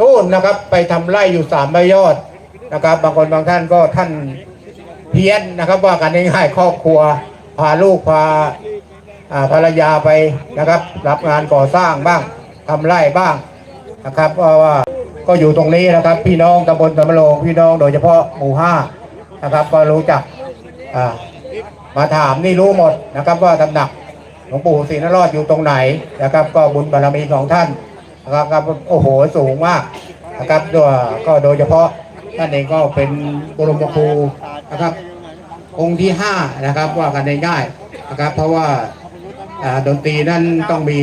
นู่นนะครับ ไปทำไร่อยู่สามใบยอดนะครับ บางคนบางท่านก็ท่านเพี้ยนนะครับ ว่ากันง่ายๆครอบครัว พาลูกพาภรรยาไปนะครับ รับงานก่อสร้างบ้างทำไร่บ้างนะครับเพราะว่าก็อยู่ตรงนี้นะครับ พี่น้องตำบลตำมโลงพี่น้องโดยเฉพาะหมู่ห้านะครับ ก็รู้จักมาถามนี่รู้หมดนะครับ ว่าตำหนักหลวงปู่ศรีนรอดอยู่ตรงไหนนะครับ ก็บุญบารมีของท่าน นะครับโอ้โหสูงมากนะครับด้วยก็โดยเฉพาะท่านเองก็เป็นบรมครูนะครับ องค์ที่ห้านะครับว่ากันง่ายๆนะครับ เพราะว่าอ่าดนตรีนั้นต้องมี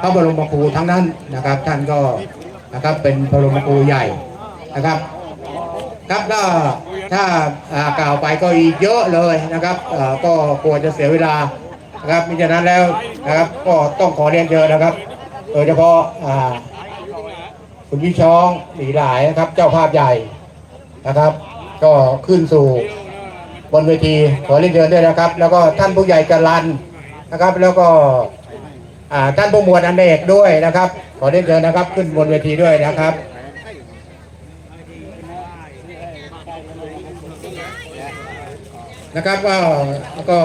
พระบรมครูทั้งนั้นนะครับ ท่านก็นะครับเป็นบรมครูใหญ่นะครับ ครับก็ถ้าอ่ากล่าวไปก็อีกเยอะเลยนะครับอ่าก็กลัวจะเสียเวลานะครับมิฉะนั้นแล้วนะครับ ก็ต้องขอเรียนเชิญนะครับ โดยเฉพาะคุณพี่ช้องหลีหลายนะครับ เจ้าภาพใหญ่นะครับ ก็ขึ้นสู่บนเวทีขอเรียนเชิญด้วยนะครับ แล้วก็ท่านผู้ใหญ่จรันนะครับ แล้วก็ท่านผู้หมวดอันเอกด้วยนะครับ ขอเรียนเชิญนะครับ ขึ้นบนเวทีด้วยนะครับนะครับก็ก็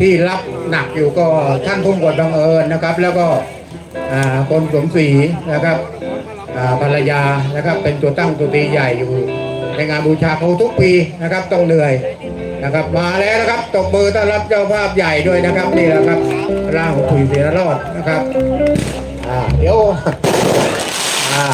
ที่รับหนักอยู่ก็ท่านพุ่มกดบังเอิญนะครับ แล้วก็อ่าคนสมศรีนะครับอ่าภรรยานะครับเป็นตัวตั้งตัวตีใหญ่อยู่ ในงานบูชาครูทุกปีนะครับต้องเหนื่อยนะครับมาแล้วนะครับตบมือต้อนรับเจ้าภาพใหญ่ด้วยนะครับนี่แหละครับร่างคุยเสียรอดนะครับอ่าเดี๋ยวอ่า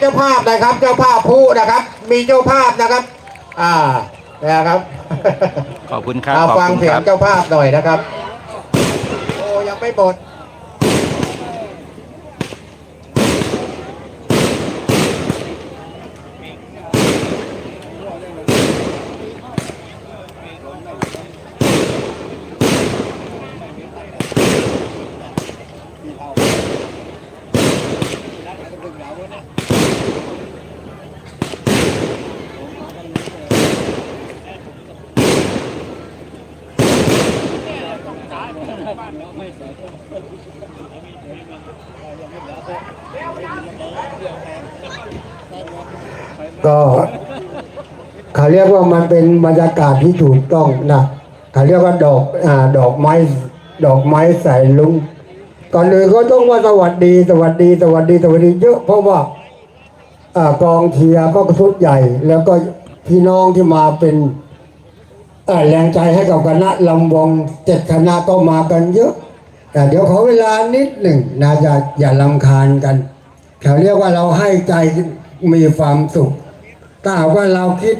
เจ้าภาพหนะครับ เจ้าภาพผู้นะครับ มีเจ้าภาพนะครับ อ่านะครับขอบคุณครับเอาขอบฟังคุณเสียคงรับเจ้าภาพหน่อยนะครับ โอ้ยังไม่หมด ก็เขาเรียกว่ามันเป็นบรรยากาศที่ถูกต้องนะเขาเรียกว่าดอกอ่าดอกไม้ ดอกไม้ใส่ลุงก่อนอื่นก็ต้องว่าสวัสดี สวัสดี สวัสดี สวัสดีเยอะเพราะว่าอ่ากองเชียร์ก็ชุดใหญ่ แล้วก็พี่น้องที่มาเป็น แรงใจให้กับคณะลำวงเจ็ดคณะก็มากันเยอะ แต่เดี๋ยวขอเวลานิดหนึ่งนะอย่าอย่าลำคาญกันเขาเรียกว่าเราให้ใจมีความสุขถ้าหากว่าเราคิด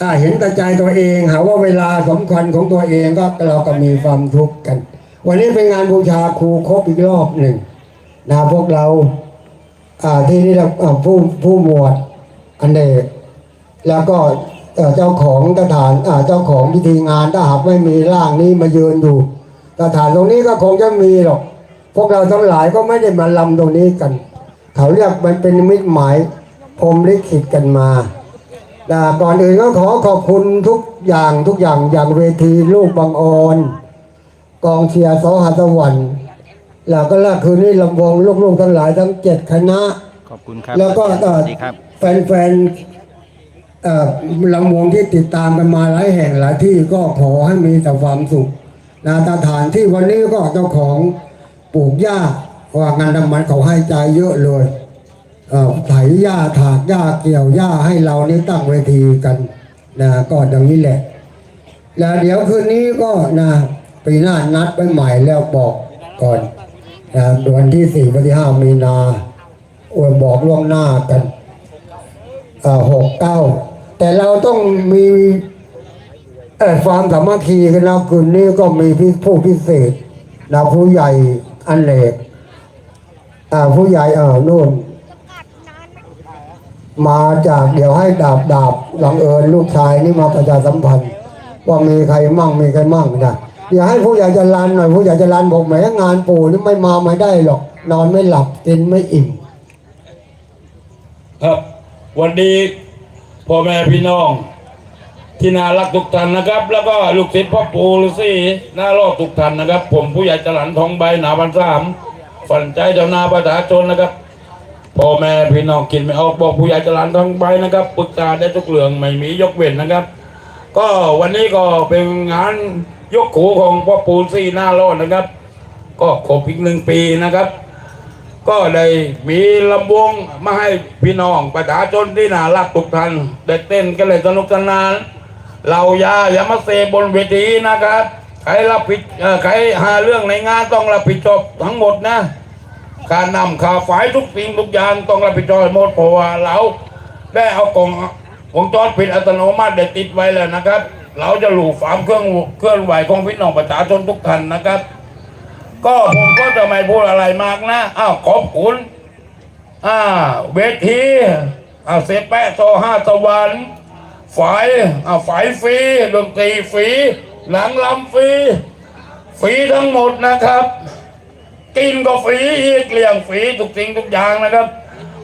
ถ้าเห็นแต่ใจตัวเอง หาว่าเวลาสำคัญของตัวเองก็เราก็มีความทุกข์กัน วันนี้เป็นงานบูชาครูครบอีกรอบหนึ่งนะพวกเราาที่นี่เราอ่าผู้ผู้หมวดอันเดกแล้วก็ เอ่อเจ้าของสถานอ่าเจ้าของพิธีงานถ้าหากไม่มีร่างนี้มายืนอยู่สถานตรงนี้ก็คงจะมีหรอก พวกเราทั้งหลายก็ไม่ได้มาลำตรงนี้กัน เขาเรียกมันเป็นนิมิตหมายพรหมลิขิตกันมาแต่ก่อนอื่นก็ขอขอบคุณทุกอย่างทุกอย่างอย่างเวทีลูกบางออนกองเชียร์สหัสวรรค์แล้วก็ล่าคืนนี้ลำวงลูกๆทั้งหลายทั้งเจ็ดคณะขอบคุณครับแล้วก็สเอ่อวัสดีครับแฟนๆเอ่อ ลำวงที่ติดตามกันมาหลายแห่งหลายที่ก็ขอให้มีแต่ความสุขนะสถานที่วันนี้ก็เจ้าของปลูกหญ้าว่างานทำมันเขาให้ใจเยอะเลยเอ่อไถหญ้าถากหญ้าเกี่ยวหญ้าให้เรานี่ตั้งเวทีกันนะก็อย่างนี้แหละแล้วเดี๋ยวคืนนี้ก็นะปีหน้านัดไปใหม่แล้วบอกก่อนนะวันที่สี่วันที่ห้ามีนาอวยบอกล่วงหน้ากันหกเก้า แต่เราต้องมีความสามัคคีกันนะคืนนี้ก็มีผู้พิเศษนะผู้ใหญ่อันเล็กผู้ใหญ่เออนู่น มาจากเดี๋ยวให้ดาบดาบบังเอิญลูกชายนี่มาประชาสัมพันธ์ ว่ามีใครมั่งมีใครมั่งนะเดี๋ยวให้ผู้ใหญ่จะรันหน่อยผู้ใหญ่จะรันบอกแหมงานปู่นี่ไม่มาไม่ได้หรอก นอนไม่หลับกินไม่อิ่มครับ วันดี พ่อแม่พี่น้อง ที่น่ารักทุกท่านนะครับ แล้วก็ลูกศิษย์พ่อปู่ฤาษีน่ารอดทุกท่านนะครับ ผมผู้ใหญ่จรันทองใบหนาพันสามฝันใจเจ้านาประชาชนนะครับพ่อแม่พี่น้องกินไม่ออกบอกผู้ใหญ่จรันทองใบนะครับปรึกษาได้ทุกเรื่องไม่มียกเว้นนะครับ ก็วันนี้ก็เป็นงานยกขูของพ่อปู่ฤาษีน้ารอดนะครับ ก็ครบอีกหนึ่งปีนะครับ ก็ได้มีลำวงมาให้พี่น้องประชาชนที่น่ารักทุกท่านได้เต้นกันเลยสนุกสนานเรายาอย่ามาเซบนเวทีนะครับ ใครรับผิดใครหาเรื่องในงานต้องรับผิดชอบทั้งหมดนะการนำข่าวฝ่ายทุกสิ่งทุกอย่างต้องรับผิดชอบหมดเพราะว่าเราได้เอากล่องวงจรปิดอัตโนมัติได้ติดไว้แล้วนะครับ เราจะหลู่ฝามเครื่องเคลื่อนไหวของพี่น้องประชาชนทุกท่านนะครับ ก็ผมก็จะไม่พูดอะไรมากนะอ้าวขอบคุณอ่าเวทีอ่าเซแปะโซห้าสวรรค์ฝายอ่าฝายฟรีดนตรีฟรีหนังลำฟรีฟรีทั้งหมดนะครับ กินก็ฟรีอีกเลี้ยงฟรีทุกสิ่งทุกอย่างนะครับ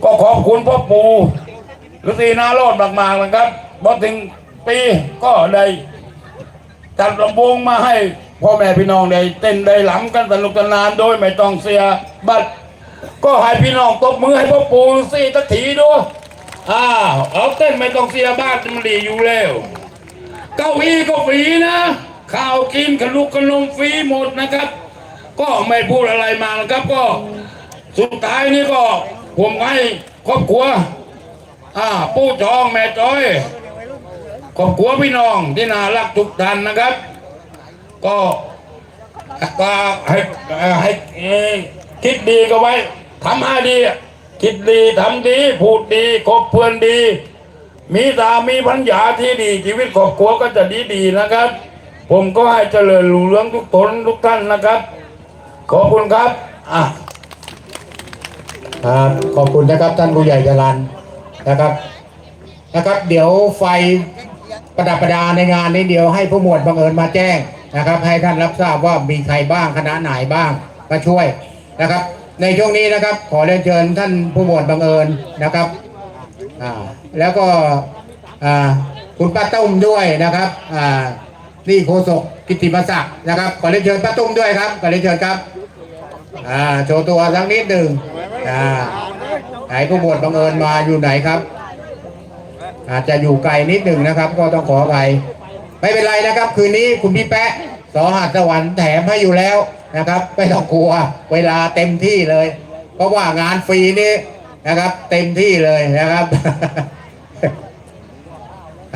ก็ขอบคุณพ่อปู่ฤาษีนาโรดมากๆนะครับพอถึงปีก็ได้จัดลำวงมาให้ พ่อแม่พี่น้องได้เต้นได้หลังกันสนุกสนานโดยไม่ต้องเสียบัตรก็ให้พี่น้องตบมือให้พ่อปู่สิตะทีด้วยอ้าวเอาเต้นไม่ต้องเสียบาทมันดีอยู่แล้วเก้าอี้ก็ฟรีนะข้าวกินขนมขนมฟรีหมดนะครับ ก็ไม่พูดอะไรมานะครับก็สุดท้ายนี้ก็ผมให้ครอบครัวอ่าปู่จองแม่จอยครอบครัวพี่น้องที่น่ารักทุกท่านนะครับ ก็ก็ให้ให้คิดดีก็ไว้ทำให้ดี คิดดีทำดี พูดดีคบเพื่อนดี มีสามีพัญญาที่ดี ชีวิตครอบครัวก็จะดีดีนะครับ ผมก็ให้เจริญรุ่งเรืองทุกตนทุกท่านนะครับ ขอบคุณครับอะครับขอบคุณนะครับท่านผู้ใหญ่จรันนะครับนะครับ เดี๋ยวไฟประดับประดาในงานนี้เดี๋ยวให้ผู้หมวดบังเอิญมาแจ้ง นะครับ ให้ท่านรับทราบว่ามีใครบ้างคณะไหนบ้างมาช่วยนะครับ ในช่วงนี้นะครับ ขอเรียนเชิญท่านผู้หมวดบังเอิญนะครับอ่าแล้วก็อ่าคุณป้าตุ้มด้วยนะครับอ่านี่โฆษกกิตติมศักดิ์นะครับ ขอเรียนเชิญป้าตุ้มด้วยครับขอเรียนเชิญครับอ่าโชว์ตัวสักนิดหนึ่งอ่าไหนผู้หมวดบังเอิญมาอยู่ไหนครับ อาจจะอยู่ไกลนิดหนึ่งนะครับ ก็ต้องขออภัย ไม่เป็นไรนะครับ คืนนี้คุณพี่แปะสอหัสสวรรค์แถมให้อยู่แล้วนะครับไม่ต้องกลัวเวลาเต็มที่เลย เพราะว่างานฟรีนี่นะครับ เต็มที่เลยนะครับ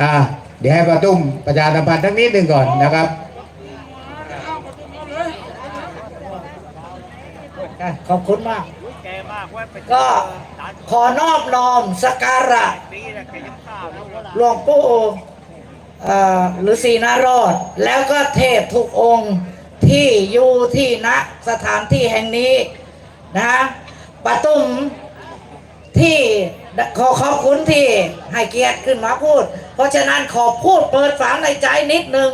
อ่าเดี๋ยวให้ประตุ้มประชาสัมพันธ์ทั้งนิดหนึ่งก่อนนะครับขอบคุณมาก ก็ขอนอบน้อมสักการะหลวงปู่เอ่อ ฤาษีนารอดแล้วก็เทพทุกองค์ที่อยู่ที่ณสถานที่แห่งนี้นะปะตุ้มที่ขอขอบคุณที่ให้เกียรติขึ้นมาพูด เพราะฉะนั้นขอพูดเปิดฝังในใจนิดนึง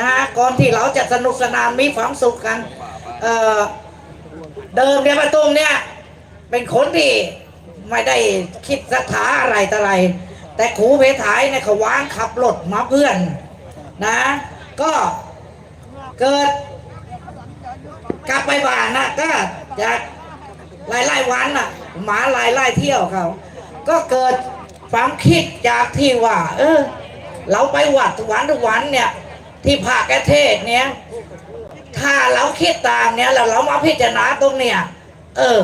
นะก่อนที่เราจะสนุกสนานมีความสุขกันเอ่อเดิมเนี่ยประตุ้มเนี่ยเป็นคนที่ไม่ได้คิดศรัทธาอะไรต่ออะไร แต่ครูเพทายเนี่ยเขาวางขับรถมาเพื่อนนะ ก็เกิดกลับไปบ้านนะก็จากหลายหลายวันน่ะ หมาหลายหลายเที่ยวเขา ก็เกิดความคิดจากที่ว่า เออ เราไปวัดทุกวันทุกวันเนี่ย ที่ภาคเทศเนี่ย ถ้าเราคิดตามเนี่ยแล้วเรามาพิจารณาตรงเนี่ย เออ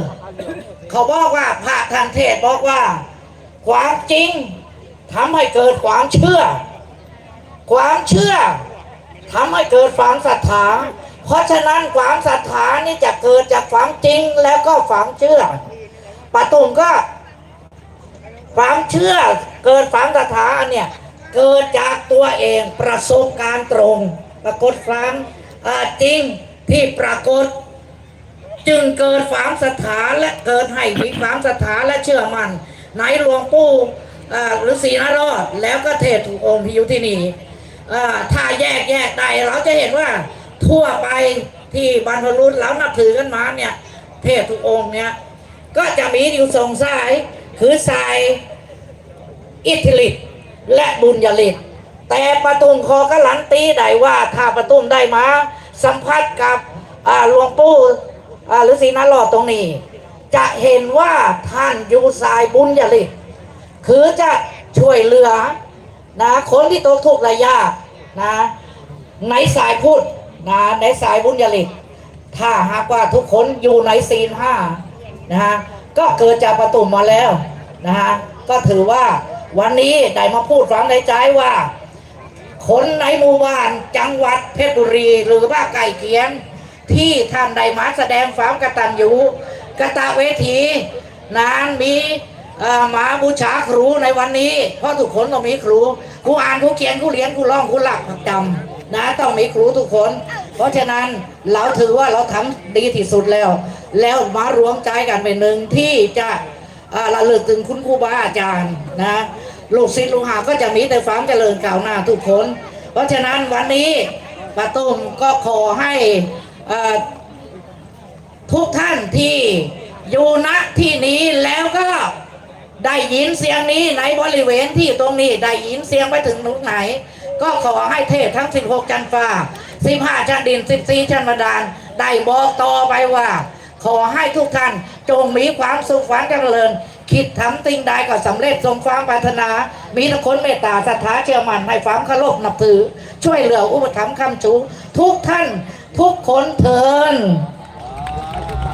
เขาบอกว่าพระทันเทศบอกว่า ความจริง ทำให้เกิดความเชื่อ ความเชื่อทำให้เกิดความศรัทธา เพราะฉะนั้นความศรัทธานี่จะเกิดจากความจริงแล้วก็ความเชื่อปะตุมก็ความเชื่อเกิดความศรัทธาเนี่ยเกิดจากตัวเองประสบการณ์ตรง ปรากฏครั้งอ่าจริงที่ปรากฏ จึงเกิดความศรัทธาและเกิดให้มีความศรัทธาและเชื่อมั่นในหลวงปู่ ฤาษีนารอดแล้วก็เทศทุกองค์ที่อยู่ที่นี่อ่าถ้าแยกแยกได้เราจะเห็นว่าทั่วไปที่บรรพบุรุษเรานับถือกันมาเนี่ยเทศทุกองค์เนี่ยก็จะมีอยู่สองสายคือสายอิทธิฤทธิ์และบุญญาฤทธิ์แต่ประตุมคอการันตีได้ว่าถ้าประตุมได้มาสัมผัสกับอ่าหลวงปู่อ่าหรือศรีนารอดตรงนี้ จะเห็นว่าท่านอยู่สายบุญญาฤทธิ์ คือจะช่วยเหลือนะคนที่ตกทุกข์ระยากนะในสายพุทธนะในสายบุญญาฤทธิ์ถ้าหากว่าทุกคนอยู่ในศีลห้านะฮะก็เกิดจากประตุมาแล้วนะฮะก็ถือว่าวันนี้ได้มาพูดฟังในใจว่า คนในหมู่บ้านจังหวัดเพชรบุรีหรือว่าไก่เคียง ที่ท่านได้มาแสดงความกตัญญูกตเวที นานมี มาบูชาครูในวันนี้ เพราะทุกคนต้องมีครูครูอ่านครูเขียนครูเรียนครูร้องครูหลักจำนะต้องมีครูทุกคน เพราะฉะนั้นเราถือว่าเราทำดีที่สุดแล้ว แล้วมารวมใจกันเป็นหนึ่งที่จะระลึกถึงคุณครูบาอาจารย์นะลูกศิษย์ลูกหาก็จะมีแต่ความเจริญก้าวหน้าทุกคน เพราะฉะนั้นวันนี้ป้าตุ้มก็ขอให้ทุกท่านที่อยู่ณที่นี้แล้วก็ ได้ยินเสียงนี้ในบริเวณที่ตรงนี้ได้ยินเสียงไปถึงตรงไหน ก็ขอให้เทพทั้ง 16จันฟ้า 15จันดิน 14จันบาดาลได้บอกต่อไปว่า ขอให้ทุกท่านจงมีความสุขฝันเจริญ คิดทำสิ่งใดก็สำเร็จสมความปรารถนา มีทุกคนเมตตาศรัทธาเชื่อมั่นให้ความเคารพนับถือ ช่วยเหลืออุปถัมภ์คำชู ทุกท่านทุกคนเทิน